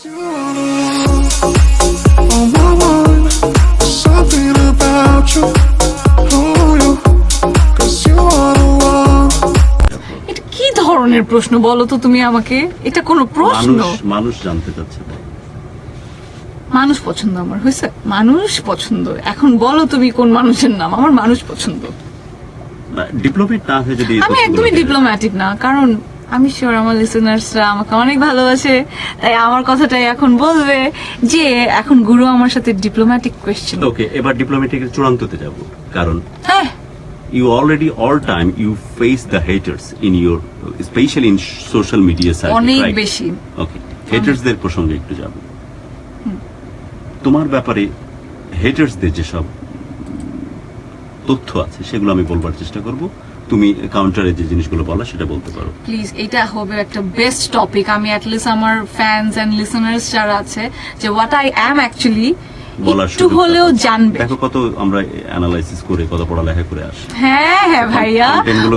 এটা কি ধরনের প্রশ্ন বলো তো তুমি আমাকে? এটা কোনো প্রশ্ন। মানুষ জানতে চাচ্ছে মানুষ পছন্দ আমার হয়েছে? মানুষ পছন্দ। এখন বলো তুমি কোন মানুষের নাম? আমার মানুষ পছন্দ। ডিপ্লোমেট না হয়ে যদি আমি একদমই। ডিপ্লোম্যাটিক না কারণ আমি শিওর আমার লিসেনার্সরা আমাকে অনেক ভালোবাসে তাই আমার কথাটাই এখন বলবে যে এখন গুরু আমার সাথে ডিপ্লোম্যাটিক কোয়েশ্চেন ওকে এবার ডিপ্লোমেটিকের চূড়ান্ততে যাব কারণ হ্যাঁ। you already all time you face the haters in your especially in social media side অনেক বেশি। ওকে হেটার্সদের প্রসঙ্গে একটু যাব। তোমার ব্যাপারে হেটার্সদের যেসব তথ্য আছে সেগুলো আমি বলবার চেষ্টা করব। তুমি কাউন্টারে যে জিনিসগুলো বলা সেটা বলতে পারো। প্লিজ এটা হবে একটা বেস্ট টপিক আমি অ্যাটলিস্ট আমার ফ্যান্স এন্ড লিসেনার্স যারা আছে যে হোয়াট আই অ্যাম অ্যাকচুয়ালি একটু হলেও জানবে। দেখো কত আমরা অ্যানালাইসিস করে কত পড়ালেখা করে আসি। হ্যাঁ হ্যাঁ ভাইয়া।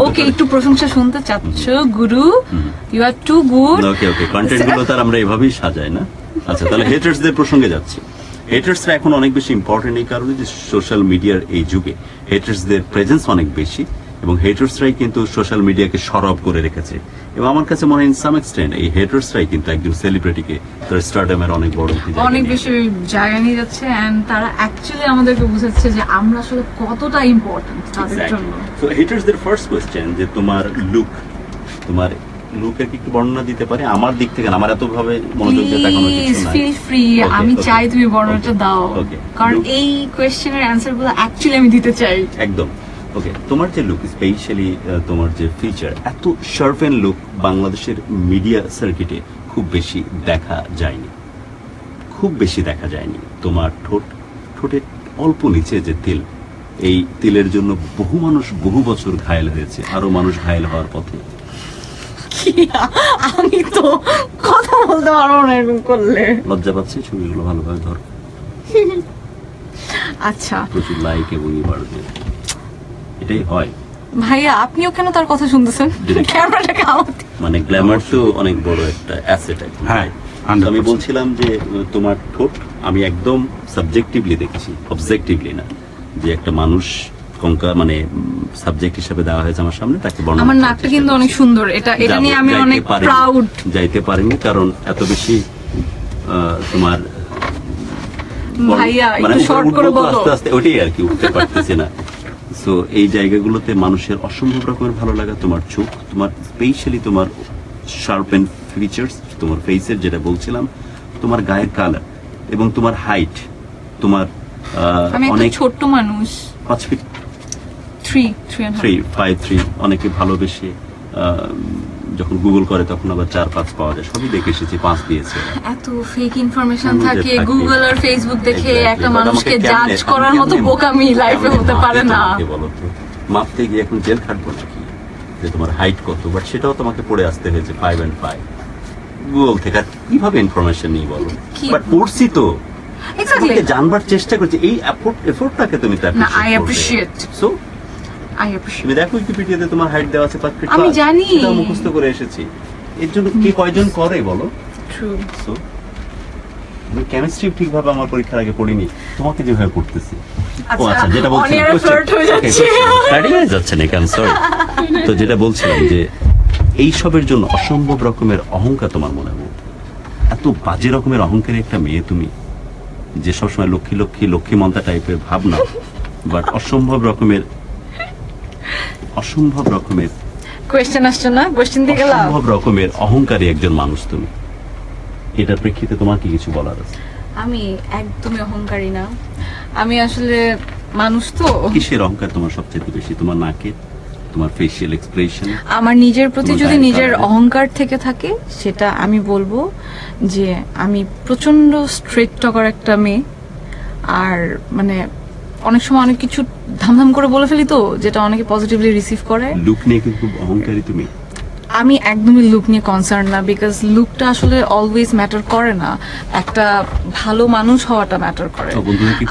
ওকে একটু প্রশংসা শুনতে চাচ্ছ গুরু। You are too good okay okay কন্টেন্টগুলো তার আমরা এভাবেই সাজাই না। আচ্ছা তাহলে হেটার্সদের প্রসঙ্গে যাচ্ছি। হেটার্সরা এখন অনেক বেশি ইম্পর্টেন্ট এই কারণে যে সোশ্যাল মিডিয়ার এই যুগে হেটার্সদের প্রেজেন্স অনেক বেশি। এবং হেটার্সরাই কিন্তু সোশ্যাল মিডিয়াকে সরব করে রেখেছে। এবং আমার কাছে মনে হয় সাম এক্সটেন্ট এই হেটার্সরাই কিন্তু একজন সেলিব্রিটিকে তার স্টারডামের অনেক বড় অনেক বেশি জায়গা নিয়ে যাচ্ছে এন্ড তারা অ্যাকচুয়ালি আমাদেরকে বুঝাচ্ছে যে আমরা আসলে কতটা ইম্পর্টেন্ট তাদের জন্য। সো হেটার্সদের ফার্স্ট কোশ্চেন যে তোমার লুক তোমার লুকের কি একটু বর্ণনা দিতে পারে? আমার দিক থেকে না, আমার এত ভাবে মনোযোগ দিয়ে প্লিজ কিছু ফিল ফ্রি আমি চাই তুমি বর্ণনাটা দাও। কারণ এই কোয়েশ্চেনের অ্যান্সারগুলো অ্যাকচুয়ালি আমি দিতে চাই। একদম। ওকে তোমার যে লুক স্পেশালি তোমার যে ফিচার এত শার্প এন্ড লুক বাংলাদেশের মিডিয়া সার্কিটে খুব বেশি দেখা যায়নি। খুব বেশি দেখা যায়নি। তোমার ঠোঁট ঠোঁটের অল্প নিচে যে তিল এই তিলের জন্য বহু মানুষ বহু বছর ঘায়েল হয়েছে। আরও মানুষ ঘায়েল হওয়ার পথে। আমি তো কথা বলতে পারব না এরকম করলে। লজ্জা পাচ্ছি ছবিগুলো ভালোভাবে ধর। আচ্ছা। প্রচুর লাইক এবং বাড়বে এটাই হয়। ভাইয়া আপনিও কেন তার কথা শুনতেছেন? ক্যামেরাটাকে আমার মানে গ্ল্যামার তো অনেক বড় একটা অ্যাসেট এখন হ্যাঁ, আমি বলছিলাম যে তোমার ঠোঁট আমি একদম সাবজেক্টিভলি দেখেছি অবজেক্টিভলি না। যে একটা মানুষ কঙ্কা মানে সাবজেক্ট হিসেবে দেওয়া হয়েছে আমার সামনে তাকে বর্ণনা আমার নাকটা কিন্তু অনেক সুন্দর এটা এটা নিয়ে আমি যাইতে অনেক পারিনি। প্রাউড যাইতে পারিনি কারণ এত বেশি আহ, তোমার ভাইয়া মানে একটু শর্ট করে বলো। আস্তে আস্তে ওটাই আর কি উঠতে পারতেছি না। সো এই জায়গাগুলোতে মানুষের অসম্ভব রকমের ভালো লাগা তোমার চোখ তোমার স্পেশালি তোমার শার্প এন্ড ফিচার্স তোমার ফেসের যেটা বলছিলাম তোমার গায়ের কালার এবং তোমার হাইট তোমার অনেক ছোট্ট মানুষ। পাঁচ feet three three three five three অনেকে ভালোবেসে যখন গুগল করে তখন আবার চার পাঁচ পাওয়া যায়। সবই দেখে এসেছি পাঁচ দিয়েছে। এত ফেক ইনফরমেশন থাকে। গুগল আর ফেসবুক দেখে একটা মানুষকে জাজ করার মতো বোকামি লাইফে হতে পারে না। বলো তো? মাপতে গিয়ে এখন জেল খাটবো নাকি? যে তোমার হাইট কত? বাট সেটাও তোমাকে পড়ে আসতে হয়েছে ফাইভ অ্যান্ড ফাইভ গুগল থেকে আর কীভাবে ইনফরমেশন নিয়ে বলো? বাট পড়ছি তো। জানবার চেষ্টা করছি এই এফোর্ট এফোর্টটাকে তুমি তো না, I appreciate. So I appreciate তুমি দেখো উইকিপিডিয়াতে তোমার হাইট দেওয়া আছে পাঁচ ফিট আমি জানি। মুখস্থ করে এসেছি। এর জন্য কে কয়জন করে বলো? ট্রু সো আমি কেমিস্ট্রি ঠিকভাবে আমার পরীক্ষার আগে পড়িনি। তোমাকে যেভাবে পড়তেছি। ও আচ্ছা যেটা বলছিলাম হয়ে যাচ্ছে। না কেন সরি তো যেটা বলছিলাম যে এই সবের জন্য অসম্ভব রকমের অহংকার তোমার মনে হবে এত বাজে রকমের অহংকারী একটা মেয়ে তুমি যে সবসময় লক্ষ্মী লক্ষ্মী লক্ষ্মী মন্তা টাইপের ভাবনা বাট অসম্ভব রকমের অসম্ভব রকমের কোয়েশ্চেন আসছে না? কোয়েশ্চেন দিয়ে গেলাম। অসম্ভব রকমের অহংকারী একজন মানুষ তুমি। এটার প্রেক্ষিতে তোমার কি কিছু বলার আছে? আমি একদমই অহংকারী না। আমি আসলে মানুষ তো। কিসের অহংকার তোমার সবচেয়ে বেশি? তোমার নাকে? তোমার ফেসিয়াল এক্সপ্রেশন আমার নিজের প্রতি যদি নিজের অহংকার থেকে থাকে সেটা আমি বলব যে আমি প্রচণ্ড স্ট্রেট টকার একটা মেয়ে। আর মানে অনেক সময় অনেক কিছু ধামধাম করে বলে ফেলি তো যেটা অনেকে পজিটিভলি রিসিভ করে। লুক নিয়ে কিন্তু খুব অহংকারী তুমি? আমি একদমই লুক নিয়ে কনসার্ন না বিকজ লুকটা আসলে অলওয়েজ ম্যাটার করে না। একটা ভালো মানুষ হওয়াটা ম্যাটার করে।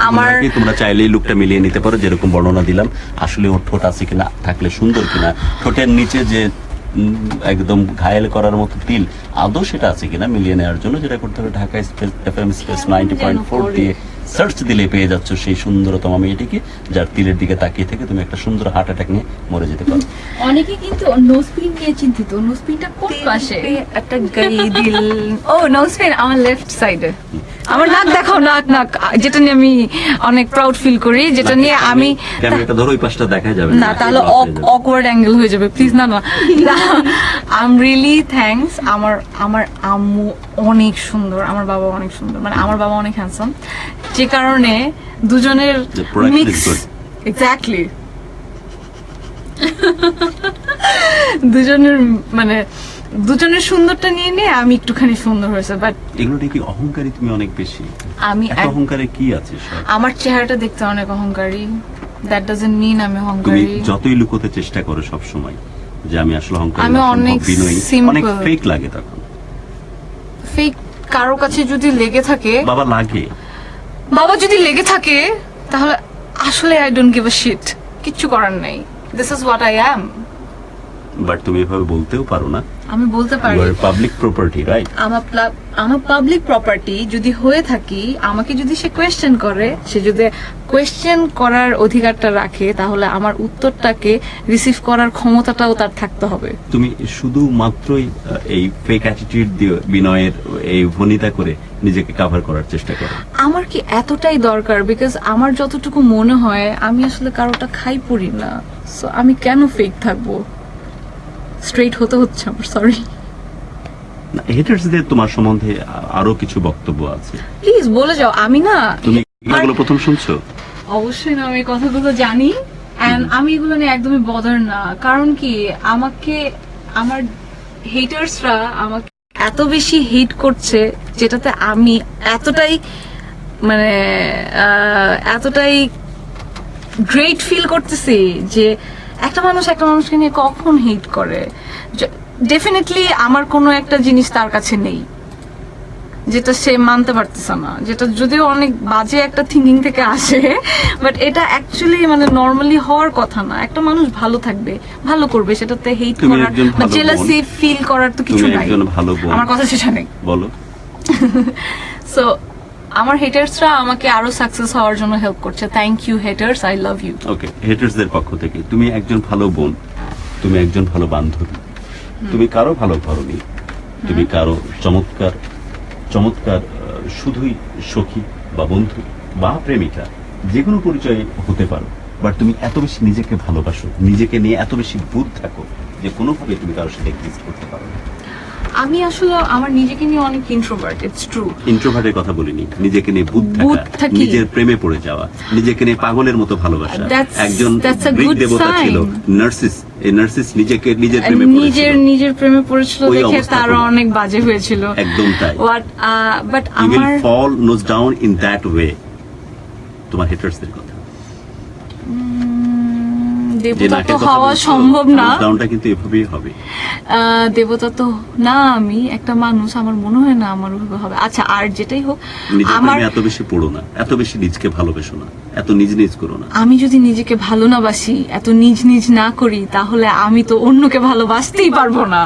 আমার তোমরা চাইলেই লুকটা মিলিয়ে নিতে পারো যেরকম বর্ণনা দিলাম। আসলে ওর ঠোঁট আছে কিনা থাকলে সুন্দর কিনা ঠোঁটের নিচে যে একদম ঘায়েল করার মতো তিল আদৌ সেটা আছে কিনা মিলিয়ে নেওয়ার জন্য যেটা করতে হবে Dhaka F M space ninety point four? দিয়ে সার্চ দিলে পেয়ে যাচ্ছ সেই সুন্দরতম মেয়েটিকে যার তিলের দিকে তাকিয়ে থেকে তুমি একটা সুন্দর হার্ট অ্যাটাক নিয়ে মরে যেতে পারো। অনেকে কিন্তু নোজপিন নিয়ে চিন্তিত নোজপিনটা কোন পাশে? একটা গাই দিল। ও নোজপিন আমার লেফট সাইডে আমার নাক দেখো নাক নাক। যেটা নিয়ে আমি অনেক প্রাউড ফিল করি যেটা নিয়ে আমি ক্যামেরাটা ধরো ওই পাশটা দেখা যাবে। না তাহলে হয়ে অকওয়ার্ড অ্যাঙ্গেল হয়ে যাবে। প্লিজ না না। আই এম রিয়েলি থ্যাঙ্কস আমার আমার আম্মু অনেক সুন্দর আমার বাবা অনেক সুন্দর। মানে আমার বাবা অনেক হ্যান্ডসাম যে কারণে দুজনের মিক্স এক্স্যাক্টলি দুজনের মানে দুজনের সুন্দরটা নিয়ে নিয়ে আমি একটুখানি সুন্দর হয়েছে বাট এগুলো কি অহংকারী তুমি অনেক বেশি? আমি অহংকারে কি আছে আমার চেহারাটা দেখতে অনেক অহংকারী। দ্যাট ডাজন্ট মিন আমি তুমি অহংকারী। যতই লুকোতে চেষ্টা করো সব সময় যে আমি আসলে অহংকারী আমি অনেক অনেক ফেক লাগে তখন। ফেক কারও কাছে যদি লেগে থাকে বাবা লাগে। বাবা যদি লেগে থাকে, তাহলে আসলে I don't give a shit কিচ্ছু করার নাই। This is what I am but তুমি এভাবে বলতেও পারো না। আমি বলতে পারি। পাবলিক প্রপার্টি রাইট আমার আমার পাবলিক প্রপার্টি যদি হয়ে থাকি আমাকে যদি সে কোয়েশ্চেন করে সে যদি কোয়েশ্চেন করার অধিকারটা রাখে তাহলে আমার উত্তরটাকে রিসিভ করার ক্ষমতাটাও তার থাকতে হবে। তুমি শুধু মাত্রই এই ফেক অ্যাটিটিউড দিয়ে বিনয়ের এই ভনিতা করে নিজেকে কভার করার চেষ্টা করো। আমার কি এতটাই দরকার? বিকজ আমার যতটুকু মনে হয় আমি আসলে কারোটা খাই পড়ি না। সো আমি কেন ফেক থাকব? স্ট্রেট হতে হচ্ছে আমার সরি হেটার্সদের তোমার সম্বন্ধে আরও কিছু বক্তব্য আছে। প্লিজ বলে যাও আমি না তুমি এগুলো প্রথম শুনছো? অবশ্যই না আমি কথাগুলো জানি। এন্ড আমি এগুলো নিয়ে একদমই বদার না। কারণ কি আমাকে আমার হেটার্সরা আমাকে এত বেশি হিট করছে যেটাতে আমি এতটাই মানে এতটাই গ্রেট ফিল করতেছি যে একটা মানুষ একটা মানুষকে নিয়ে কখন হিট করে? ডেফিনেটলি আমার কোনো একটা জিনিস তার কাছে নেই যেটা সে মানতে পারতেছে না যেটা যদিও অনেক বাজে একটা থিঙ্কিং থেকে আসে বাট এটা অ্যাকচুয়ালি মানে নর্মালি হওয়ার কথা না। একটা মানুষ ভালো থাকবে ভালো করবে সেটাতে হেট করার বা জেলাসি ফিল করার তো কিছু নাই। আমার কথা সেটা নেই। বলো। সো আমার হেটার্সরা আমাকে আরও সাকসেস হওয়ার জন্য হেল্প করছে। Thank you haters I love you okay হেটার্সদের পক্ষ থেকে, তুমি একজন ভালো বোন, তুমি একজন ভালো বান্ধবী, তুমি কারও ভালো করনি তুমি কারও চমৎকার চমৎকার শুধুই সখী বা বন্ধু বা প্রেমিকা, যে কোনো পরিচয় হতে পারো। বাট তুমি এত বেশি নিজেকে ভালোবাসো, নিজেকে নিয়ে এত বেশি বুধ থাকো, যে কোনোভাবে তুমি কারোর সাথে এক্সিস্ট করতে পারো না। আমি আসলে আমার নিজেকে নিয়ে অনেক ইন্ট্রোভার্ট ইটস ট্রু ইন্ট্রোভার্টের কথা বলিনি। নিজেকে নিয়ে বুঁদ থাকা। নিজের প্রেমে পড়ে যাওয়া নিজেকে নিয়ে পাগলের মতো ভালোবাসা। একজন গ্রিক দেবতা ছিল নার্সিস নার্সিস নিজেকে নিজের প্রেমে নিজের নিজের প্রেমে পড়েছিল দেখে তোমার। অনেক বাজে হয়েছিল। একদম তাই। বাট আমার fall nose down in that way তোমার হেটার্সদের দেবতা তো হওয়া সম্ভব না। কিন্তু এভাবেই হবে। আহ, দেবতা তো না আমি একটা মানুষ আমার মনে হয় না আমার ওভাবে হবে। আচ্ছা আর যেটাই হোক আমার এত বেশি পড়ো না এত বেশি নিজকে ভালোবেসো না এত নিজ নিজ করো না। আমি যদি নিজেকে ভালো না বাসি এত নিজ নিজ না করি তাহলে আমি তো অন্যকে ভালোবাসতেই পারব না।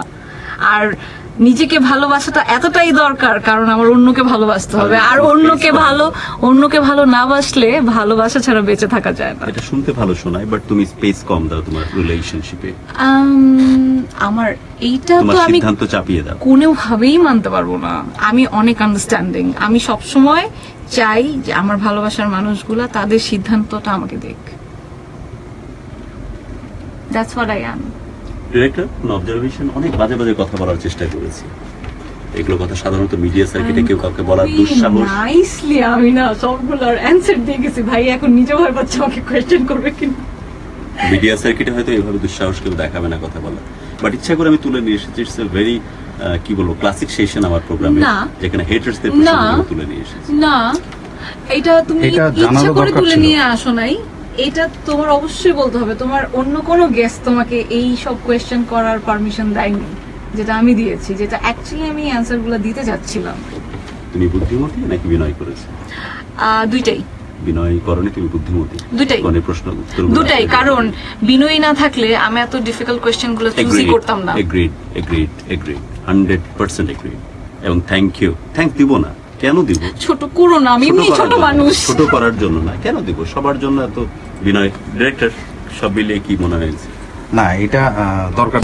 আর নিজেকে ভালোবাসাটা এতটাই দরকার কারণ আমার অন্যকে ভালোবাসতে হবে। আর অন্যকে ভালো অন্যকে ভালো না বাসলে ভালোবাসা ছাড়া বেঁচে থাকা যায় না। এটা শুনতে ভালো শোনায় বাট তুমি স্পেস কম দাও তোমার রিলেশনশিপে আমার এইটা তো আমি সিদ্ধান্ত চাপিয়ে দাও। কোনোভাবেই মানতে পারব না। আমি অনেক আন্ডারস্ট্যান্ডিং আমি সব সময় চাই যে আমার ভালোবাসার মানুষগুলা তাদের সিদ্ধান্তটা আমাকে দেখ that's what I am director কোন অবজারভেশন অনেক বাজে বাজে কথা বলার চেষ্টা করেছি। এগুলো কথা সাধারণত মিডিয়া সার্কিটে কেউ কাউকে বলার দুঃসাহস। নাইসলি আমি না সবগুলোর অ্যান্সার দিয়ে গেছি। ভাই এখন নিজে ভয় পাচ্ছে আমাকে কোয়েশ্চেন করবে কিনা? মিডিয়া সার্কিটে হয়তো এভাবে দুঃসাহস কেউ দেখাবে না কথা বলা বাট ইচ্ছা করে আমি তুলে নিয়ে এসেছি ইটস এ ভেরি কি বলব ক্লাসিক সেশন আমার প্রোগ্রামে না। যেখানে হেটার্সদের তুলে নিয়ে এসেছি। না। এটা তুমি এটা ইচ্ছা করে তুলে নিয়ে আসো নাই। এটা তোমার অবশ্যই বলতে হবে। তোমার অন্য কোনো গেস্ট তোমাকে এই সব কোয়েশ্চেন করার পারমিশন দেয়নি যেটা আমি দিয়েছি যেটা অ্যাকচুয়ালি আমি অ্যান্সারগুলো দিতে যাচ্ছিলাম তুমি বুদ্ধিমতী নাকি বিনয় করেছে? দুইটাই। বিনয় করণে তুমি বুদ্ধিমতী? দুটাই। মানে প্রশ্ন দুটাই কারণ বিনয়ী না থাকলে আমি এত ডিফিকাল্ট কোয়েশ্চেনগুলো চুজই করতাম না। Agreed agreed agreed hundred percent agreed এবং থ্যাংক ইউ থ্যাংক দিব না। কেন দিব? ছোট করো না আমি এমনি ছোট মানুষ। ছোট করার জন্য না কেন দিব? সবার জন্য এত বিনয় ডিরেক্টর সব মিলিয়ে কি মনে হয়েছে? না এটা আহ, দরকার।